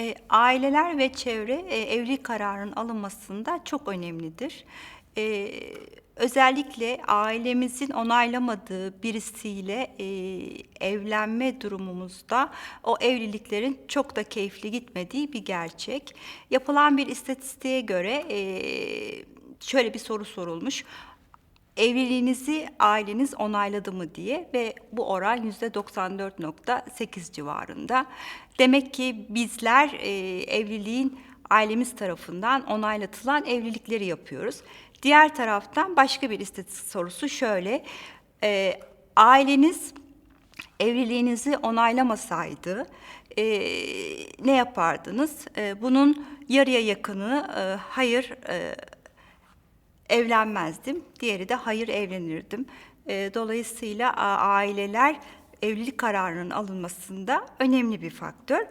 E, aileler ve çevre e, evlilik kararının alınmasında çok önemlidir. E, özellikle ailemizin onaylamadığı birisiyle e, evlenme durumumuzda o evliliklerin çok da keyifli gitmediği bir gerçek. Yapılan bir istatistiğe göre e, şöyle bir soru sorulmuş evliliğinizi aileniz onayladı mı diye ve bu oran yüzde 94.8 civarında. Demek ki bizler e, evliliğin ailemiz tarafından onaylatılan evlilikleri yapıyoruz. Diğer taraftan başka bir istatistik sorusu şöyle. E, aileniz evliliğinizi onaylamasaydı e, ne yapardınız? E, bunun yarıya yakını e, hayır e, evlenmezdim. Diğeri de hayır evlenirdim. E, dolayısıyla aileler evlilik kararının alınmasında önemli bir faktör.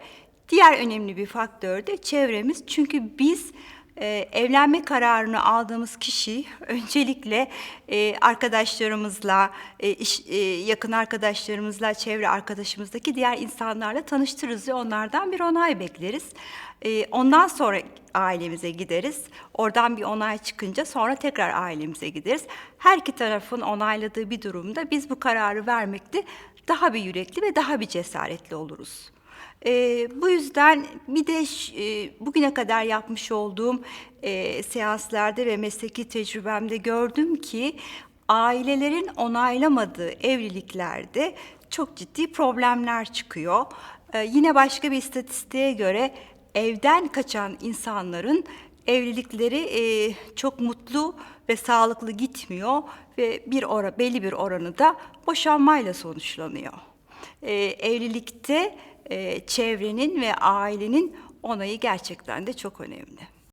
Diğer önemli bir faktör de çevremiz. Çünkü biz e, evlenme kararını aldığımız kişi öncelikle e, arkadaşlarımızla, e, iş- yakın arkadaşlarımızla, çevre arkadaşımızdaki diğer insanlarla tanıştırırız ve onlardan bir onay bekleriz. Ondan sonra ailemize gideriz. Oradan bir onay çıkınca sonra tekrar ailemize gideriz. Her iki tarafın onayladığı bir durumda biz bu kararı vermekte daha bir yürekli ve daha bir cesaretli oluruz. Ee, bu yüzden bir de e, bugüne kadar yapmış olduğum e, seanslarda ve mesleki tecrübemde gördüm ki ailelerin onaylamadığı evliliklerde çok ciddi problemler çıkıyor. Ee, yine başka bir istatistiğe göre evden kaçan insanların evlilikleri e, çok mutlu ve sağlıklı gitmiyor ve bir ora, belli bir oranı da boşanmayla sonuçlanıyor. Ee, evlilikte e, çevrenin ve ailenin onayı gerçekten de çok önemli.